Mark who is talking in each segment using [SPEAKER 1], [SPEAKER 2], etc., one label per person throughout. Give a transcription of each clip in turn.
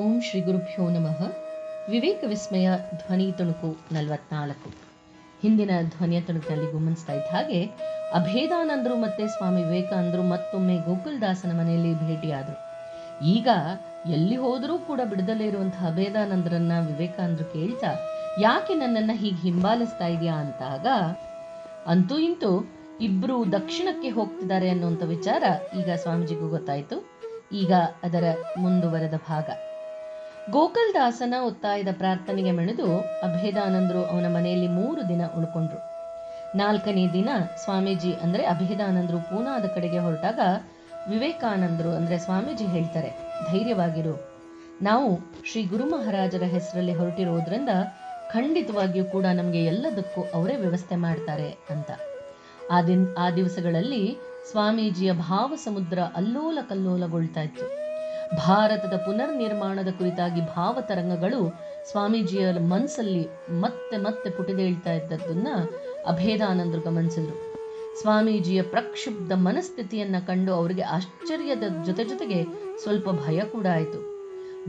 [SPEAKER 1] ಓಂ ಶ್ರೀ ಗುರುಭ್ಯೋ ನಮಃ. ವಿವೇಕ ವಿಸ್ಮಯ ಧ್ವನಿ ತುಣುಕು ನಲವತ್ನಾಲ್ಕು. ಹಿಂದಿನ ಧ್ವನಿಯ ತುಣುಕಿನಲ್ಲಿ ಗಮನಿಸ್ತಾ ಇದ್ದ ಹಾಗೆ ಅಭೇದಾನಂದರು ಮತ್ತೆ ಸ್ವಾಮಿ ವಿವೇಕಾನಂದರು ಮತ್ತೊಮ್ಮೆ ಗೋಕುಲ್ದಾಸನ ಮನೆಯಲ್ಲಿ ಭೇಟಿಯಾದರು. ಈಗ ಎಲ್ಲಿ ಹೋದರೂ ಕೂಡ ಬಿಡದಲ್ಲೇ ಇರುವಂತಹ ಅಭೇದಾನಂದರನ್ನ ವಿವೇಕಾನಂದರು ಕೇಳ್ತಾ, ಯಾಕೆ ನನ್ನನ್ನ ಹೀಗೆ ಹಿಂಬಾಲಿಸ್ತಾ ಇದೆಯಾ? ಅಂತಾಗ, ಅಂತೂ ಇಂತೂ ಇಬ್ರು ದಕ್ಷಿಣಕ್ಕೆ ಹೋಗ್ತಿದ್ದಾರೆ ಅನ್ನುವಂಥ ವಿಚಾರ ಈಗ ಸ್ವಾಮೀಜಿಗೂ ಗೊತ್ತಾಯ್ತು. ಈಗ ಅದರ ಮುಂದುವರೆದ ಭಾಗ. ಗೋಕಲ್ದಾಸನ ಒತ್ತಾಯದ ಪ್ರಾರ್ಥನೆಗೆ ಮೆಣೆದು ಅಭೇದಾನಂದರು ಅವನ ಮನೆಯಲ್ಲಿ ಮೂರು ದಿನ ಉಳ್ಕೊಂಡ್ರು ನಾಲ್ಕನೇ ದಿನ ಸ್ವಾಮೀಜಿ ಅಂದರೆ ಅಭೇದಾನಂದರು ಪೂನಾದ ಕಡೆಗೆ ಹೊರಟಾಗ ವಿವೇಕಾನಂದರು ಅಂದರೆ ಸ್ವಾಮೀಜಿ ಹೇಳ್ತಾರೆ, ಧೈರ್ಯವಾಗಿರು. ನಾವು ಶ್ರೀ ಗುರು ಮಹಾರಾಜರ ಹೆಸರಲ್ಲಿ ಹೊರಟಿರೋದ್ರಿಂದ ಖಂಡಿತವಾಗಿಯೂ ಕೂಡ ನಮಗೆ ಎಲ್ಲದಕ್ಕೂ ಅವರೇ ವ್ಯವಸ್ಥೆ ಮಾಡ್ತಾರೆ ಅಂತ. ಆ ದಿನ, ಆ ದಿವಸಗಳಲ್ಲಿ ಸ್ವಾಮೀಜಿಯ ಭಾವ ಸಮುದ್ರ ಅಲ್ಲೋಲ ಕಲ್ಲೋಲಗೊಳ್ತಾ ಇತ್ತು. ಭಾರತದ ಪುನರ್ ನಿರ್ಮಾಣದ ಕುರಿತಾಗಿ ಭಾವತರಂಗಗಳು ಸ್ವಾಮೀಜಿಯ ಮನಸ್ಸಲ್ಲಿ ಮತ್ತೆ ಮತ್ತೆ ಪುಟಿದೇಳ್ತಾ ಇದ್ದದ್ದನ್ನ ಅಭೇದಾನಂದರು ಗಮನಿಸಿದ್ರು. ಸ್ವಾಮೀಜಿಯ ಪ್ರಕ್ಷುಬ್ಧ ಮನಸ್ಥಿತಿಯನ್ನ ಕಂಡು ಅವರಿಗೆ ಆಶ್ಚರ್ಯದ ಜೊತೆ ಜೊತೆಗೆ ಸ್ವಲ್ಪ ಭಯ ಕೂಡ ಆಯಿತು.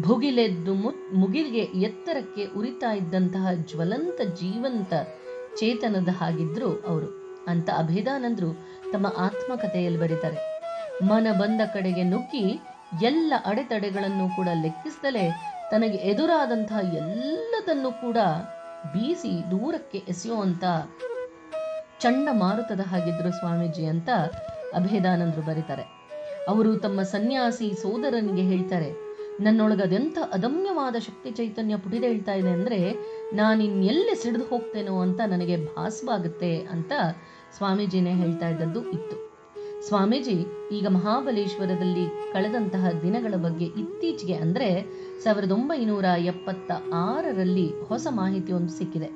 [SPEAKER 1] ಭುಗಿಲೆದ್ದು ಮುಗಿಲ್ಗೆ ಎತ್ತರಕ್ಕೆ ಉರಿತಾ ಇದ್ದಂತಹ ಜ್ವಲಂತ ಜೀವಂತ ಚೇತನದ ಹಾಗಿದ್ರು ಅವರು. ಅಂತ ಅಭೇದಾನಂದರು ತಮ್ಮ ಆತ್ಮಕಥೆಯಲ್ಲಿ ಬರೀತಾರೆ. ಮನ ಬಂದ ಕಡೆಗೆ ನುಗ್ಗಿ ಎಲ್ಲ ಅಡೆತಡೆಗಳನ್ನು ಕೂಡ ಲೆಕ್ಕಿಸದಲೇ ತನಗೆ ಎದುರಾದಂತಹ ಎಲ್ಲದನ್ನು ಕೂಡ ಬೀಸಿ ದೂರಕ್ಕೆ ಎಸೆಯುವಂತ ಚಂಡಮಾರುತದ ಹಾಗಿದ್ರು ಸ್ವಾಮೀಜಿ ಅಂತ ಅಭೇದಾನಂದರು ಬರೀತಾರೆ. ಅವರು ತಮ್ಮ ಸನ್ಯಾಸಿ ಸೋದರನಿಗೆ ಹೇಳ್ತಾರೆ ನನ್ನೊಳಗದೆಂಥ ಅದಮ್ಯವಾದ ಶಕ್ತಿ ಚೈತನ್ಯ ಪುಟಿದೇಳ್ತಾ ಇದೆ ಅಂದ್ರೆ ನಾನಿನ್ನೆಲ್ಲಿ ಸಿಡಿದು ಹೋಗ್ತೇನೋ ಅಂತ ನನಗೆ ಭಾಸವಾಗುತ್ತೆ ಅಂತ ಸ್ವಾಮೀಜಿನೇ ಹೇಳ್ತಾ ಇದ್ದದ್ದು ಇತ್ತು. ಸ್ವಾಮೀಜಿ, ಈಗ ಮಹಾಬಲೇಶ್ವರದಲ್ಲಿ ಕಳೆದಂತಹ ದಿನಗಳ ಬಗ್ಗೆ ಇತ್ತೀಚೆಗೆ ಅಂದ್ರೆ ಸಾವಿರದ ಒಂಬೈನೂರ ಎಪ್ಪತ್ತ ಆರರಲ್ಲಿ ಹೊಸ ಮಾಹಿತಿಯೊಂದು ಸಿಕ್ಕಿದೆ.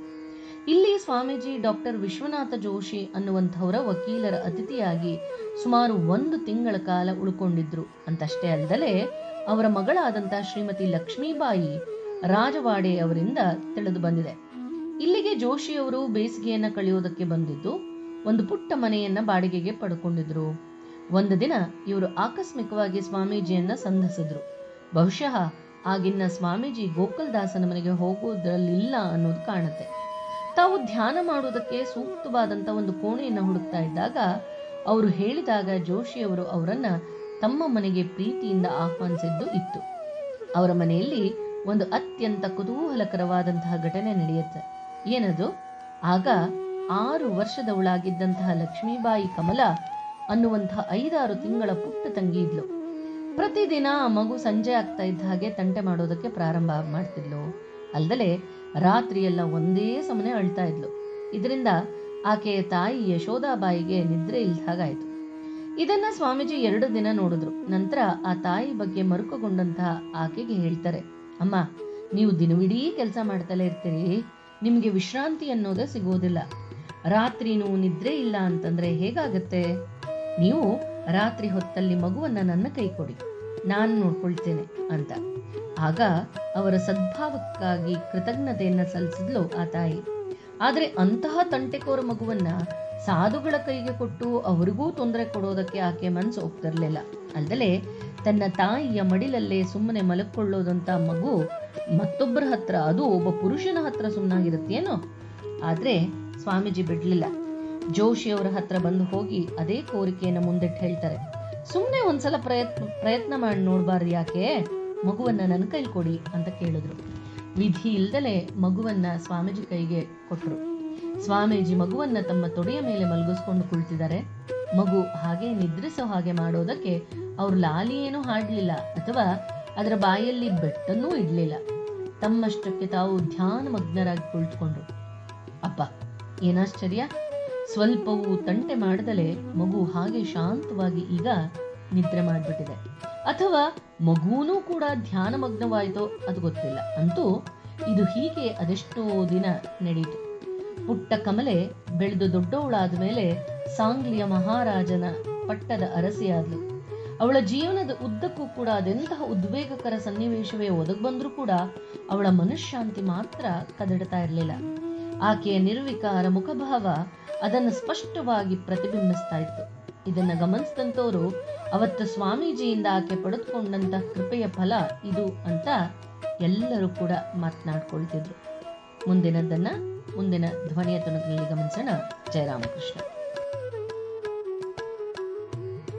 [SPEAKER 1] ಇಲ್ಲಿ ಸ್ವಾಮೀಜಿ ಡಾಕ್ಟರ್ ವಿಶ್ವನಾಥ ಜೋಶಿ ಅನ್ನುವಂಥವರ ವಕೀಲರ ಅತಿಥಿಯಾಗಿ ಸುಮಾರು ಒಂದು ತಿಂಗಳ ಕಾಲ ಉಳ್ಕೊಂಡಿದ್ರು. ಅಂತಷ್ಟೇ ಅಲ್ಲದೆ, ಅವರ ಮಗಳಾದಂತಹ ಶ್ರೀಮತಿ ಲಕ್ಷ್ಮೀಬಾಯಿ ರಾಜವಾಡೆ ಅವರಿಂದ ತಿಳಿದು ಬಂದಿದೆ. ಇಲ್ಲಿಗೆ ಜೋಶಿಯವರು ಬೇಸಿಗೆಯನ್ನ ಕಳೆಯೋದಕ್ಕೆ ಬಂದಿದ್ದು ಒಂದು ಪುಟ್ಟ ಮನೆಯನ್ನ ಬಾಡಿಗೆಗೆ ಪಡ್ಕೊಂಡಿದ್ರು. ಒಂದು ದಿನ ಇವರು ಆಕಸ್ಮಿಕವಾಗಿ ಸ್ವಾಮೀಜಿಯನ್ನ ಸಂಧಿಸಿದ್ರು. ಬಹುಶಃ ಆಗಿನ್ನ ಸ್ವಾಮೀಜಿ ಗೋಕುಲ್ದಾಸನ ಮನೆಗೆ ಹೋಗೋದ್ರಲ್ಲಿಲ್ಲ ಅನ್ನೋದು ಕಾಣುತ್ತೆ. ತಾವು ಧ್ಯಾನ ಮಾಡುವುದಕ್ಕೆ ಸೂಕ್ತವಾದಂತ ಒಂದು ಕೋಣೆಯನ್ನು ಹುಡುಕ್ತಾ ಇದ್ದಾಗ ಅವರು ಹೇಳಿದಾಗ ಜೋಶಿಯವರು ಅವರನ್ನ ತಮ್ಮ ಮನೆಗೆ ಪ್ರೀತಿಯಿಂದ ಆಹ್ವಾನಿಸಿದ್ದು ಇತ್ತು. ಅವರ ಮನೆಯಲ್ಲಿ ಒಂದು ಅತ್ಯಂತ ಕುತೂಹಲಕರವಾದಂತಹ ಘಟನೆ ನಡೆಯುತ್ತೆ. ಏನದು? ಆಗ ಆರು ವರ್ಷದವಳಾಗಿದ್ದಂತಹ ಲಕ್ಷ್ಮೀಬಾಯಿ ಕಮಲ ಅನ್ನುವಂತಹ ಐದಾರು ತಿಂಗಳ ಪುಟ್ಟ ತಂಗಿ ಇದ್ಲು. ಪ್ರತಿದಿನ ಆ ಮಗು ಸಂಜೆ ಆಗ್ತಾ ಇದ್ದ ಹಾಗೆ ತಂಟೆ ಮಾಡೋದಕ್ಕೆ ಪ್ರಾರಂಭ ಮಾಡ್ತಿದ್ಲು. ಅಲ್ದಲೆ ರಾತ್ರಿಯೆಲ್ಲ ಒಂದೇ ಸಮನೆ ಅಳ್ತಾ ಇದ್ಲು. ಇದರಿಂದ ಆಕೆಯ ತಾಯಿ ಯಶೋಧಾಬಾಯಿಗೆ ನಿದ್ರೆ ಇಲ್ದ ಹಾಗಾಯ್ತು. ಇದನ್ನ ಸ್ವಾಮೀಜಿ ಎರಡು ದಿನ ನೋಡಿದ್ರು. ನಂತರ ಆ ತಾಯಿ ಬಗ್ಗೆ ಮರುಕಗೊಂಡಂತಹ ಆಕೆಗೆ ಹೇಳ್ತಾರೆ, ಅಮ್ಮ, ನೀವು ದಿನವಿಡೀ ಕೆಲಸ ಮಾಡ್ತಲೇ ಇರ್ತೀರಿ. ನಿಮಗೆ ವಿಶ್ರಾಂತಿ ಅನ್ನೋದೇ ಸಿಗೋದಿಲ್ಲ. ರಾತ್ರಿನೂ ನಿದ್ರೆ ಇಲ್ಲ ಅಂತಂದ್ರೆ ಹೇಗಾಗತ್ತೆ? ನೀವು ರಾತ್ರಿ ಹೊತ್ತಲ್ಲಿ ಮಗುವನ್ನ ನನ್ನ ಕೈ ಕೊಡಿ, ನಾನು ನೋಡ್ಕೊಳ್ತೇನೆ ಅಂತ. ಆಗ ಅವರ ಸದ್ಭಾವಕ್ಕಾಗಿ ಕೃತಜ್ಞತೆಯನ್ನ ಸಲ್ಲಿಸಿದ್ಲು ಆ ತಾಯಿ. ಆದ್ರೆ ಅಂತಹ ತಂಟೆಕೋರ ಮಗುವನ್ನ ಸಾಧುಗಳ ಕೈಗೆ ಕೊಟ್ಟು ಅವರಿಗೂ ತೊಂದರೆ ಕೊಡೋದಕ್ಕೆ ಆಕೆ ಮನಸ್ಸು ಒಪ್ತಿರ್ಲಿಲ್ಲ. ಅಲ್ದಲೆ ತನ್ನ ತಾಯಿಯ ಮಡಿಲಲ್ಲೇ ಸುಮ್ಮನೆ ಮಲಕ್ಕೊಳ್ಳೋದಂತ ಮಗು ಮತ್ತೊಬ್ಬರ ಹತ್ರ, ಅದು ಒಬ್ಬ ಪುರುಷನ ಹತ್ರ ಸುಮ್ಮನಾಗಿರುತ್ತೇನೋ ಆದ್ರೆ ಸ್ವಾಮೀಜಿ ಬಿಡ್ಲಿಲ್ಲ. ಜೋಶಿಯವರ ಹತ್ರ ಬಂದು ಹೋಗಿ ಅದೇ ಕೋರಿಕೆಯನ್ನು ಮುಂದಿಟ್ಟು ಹೇಳ್ತಾರೆ. ಸುಮ್ಮನೆ ಒಂದ್ಸಲ ಪ್ರಯತ್ನ ಪ್ರಯತ್ನ ಮಾಡಿ ನೋಡ್ಬಾರ್ದು ಯಾಕೆ? ಮಗುವನ್ನ ನನ್ನ ಕೈಲಿ ಕೊಡಿ ಅಂತ ಕೇಳಿದ್ರು. ವಿಧಿ ಇಲ್ದಲೆ ಮಗುವನ್ನ ಸ್ವಾಮೀಜಿ ಕೈಗೆ ಕೊಟ್ರು. ಸ್ವಾಮೀಜಿ ಮಗುವನ್ನ ತಮ್ಮ ತೊಡೆಯ ಮೇಲೆ ಮಲಗಿಸ್ಕೊಂಡು ಕುಳಿತಿದ್ದಾರೆ. ಮಗು ಹಾಗೆ ನಿದ್ರಿಸೋ ಹಾಗೆ ಮಾಡೋದಕ್ಕೆ ಅವ್ರು ಲಾಲಿ ಏನೂ ಹಾಡ್ಲಿಲ್ಲ ಅಥವಾ ಅದರ ಬಾಯಲ್ಲಿ ಬೆಟ್ಟನ್ನೂ ಇಡ್ಲಿಲ್ಲ. ತಮ್ಮಷ್ಟಕ್ಕೆ ತಾವು ಧ್ಯಾನ ಮಗ್ನರಾಗಿ ಕುಳಿತುಕೊಂಡ್ರು. ಅಪ್ಪ ಏನಾಶ್ಚರ್ಯ? ಸ್ವಲ್ಪವೂ ತಂಟೆ ಮಾಡದಲೆ ಮಗು ಹಾಗೆ ಶಾಂತವಾಗಿ ಈಗ ನಿದ್ರೆ ಮಾಡಿಬಿಟ್ಟಿದೆ. ಅಥವಾ ಮಗುನೂ ಕೂಡ ಧ್ಯಾನಮಗ್ನವಾಯಿತೋ ಅದು ಗೊತ್ತಿಲ್ಲ. ಅಂತೂ ಇದು ಹೀಗೆ ಅದೆಷ್ಟೋ ದಿನ ನಡೆಯಿತು ಪುಟ್ಟ ಕಮಲೆ ಬೆಳೆದು ದೊಡ್ಡವಳಾದ ಮೇಲೆ ಸಾಂಗ್ಲಿಯ ಮಹಾರಾಜನ ಪಟ್ಟದ ಅರಸಿಯಾದ್ಲು. ಅವಳ ಜೀವನದ ಉದ್ದಕ್ಕೂ ಕೂಡ ಅದೆಂತಹ ಉದ್ವೇಗಕರ ಸನ್ನಿವೇಶವೇ ಒದಗಿ ಬಂದ್ರೂ ಕೂಡ ಅವಳ ಮನಃಶಾಂತಿ ಮಾತ್ರ ಕದಡ್ತಾ ಇರಲಿಲ್ಲ. ಆಕೆಯ ನಿರ್ವಿಕಾರ ಮುಖಭಾವ ಅದನ್ನು ಸ್ಪಷ್ಟವಾಗಿ ಪ್ರತಿಬಿಂಬಿಸ್ತಾ ಇತ್ತು. ಇದನ್ನು ಗಮನಿಸಿದಂತವರು, ಅವತ್ತು ಸ್ವಾಮೀಜಿಯಿಂದ ಆಕೆ ಪಡೆದುಕೊಂಡಂತಹ ಕೃಪೆಯ ಫಲ ಇದು ಅಂತ ಎಲ್ಲರೂ ಕೂಡ ಮಾತನಾಡ್ಕೊಳ್ತಿದ್ರು. ಮುಂದಿನದನ್ನ, ಮುಂದಿನ ಧ್ವನಿಯ ತುಣುಕಿನಲ್ಲಿ ಗಮನಿಸೋಣ. ಜಯರಾಮಕೃಷ್ಣ.